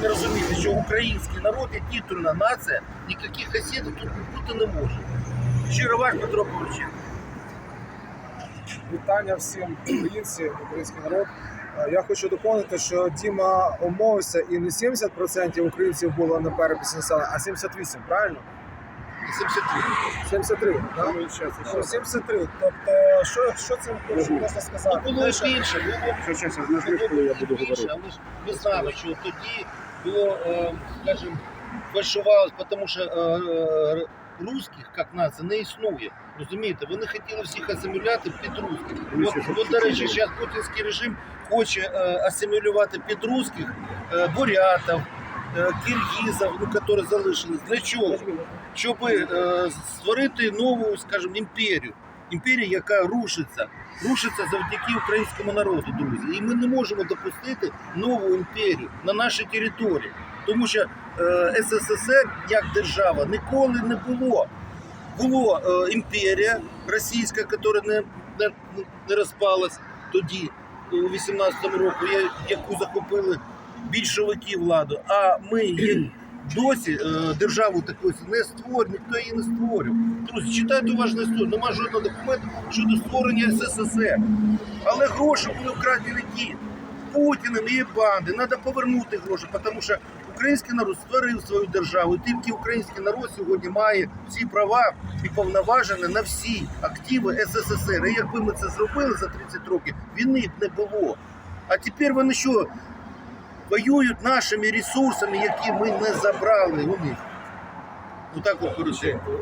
повинні розуміти, що український народ є титульна нація, ніяких хасідів тут бути не може. Щиро ваш Петро Порученко. Вітання всім українці, український народ. Е, Я хочу доповнити, що Діма умовився і не 70% українців було на переписі населення, а 78, правильно? 73. 73, так? Ну, 73. Тобто, що, що цим можна сказати? Ну, було що- більше, було Що, що, що, нажми, коли я буду більше, говорити. але ж ми знали, що тоді було, е, скажімо, фальшувалось, тому що е, русських, як нація, не існує. Розумієте, вони хотіли всіх асиміляти під русських. От, от, до речі, зараз путінський режим хоче е, асимілювати під русських е, бурятів, киргизів, ну, які залишились. Для чого? Щоб е, створити нову, скажімо, імперію. Імперія, яка рушиться, рушиться завдяки українському народу, друзі. І ми не можемо допустити нову імперію на нашій території, тому що е, СССР як держава ніколи не було. Була е, імперія російська, яка не, не, не розпалась тоді, у 18-му році, яку захопили більшовики владу. А ми є досі е, державу таку не створює, ніхто її не створював. Друзі, читайте уважно історію. Нема жодного документу щодо створення СССР. Але гроші були вкрадені ті. Путіним і банди. Треба повернути гроші, тому що український народ створив свою державу. І тільки український народ сьогодні має всі права і повноваження на всі активи СССР. І якби ми це зробили за 30 років, війни б не було. А тепер вони що? Воюють нашими ресурсами, які ми не забрали у них. Отак от коротше.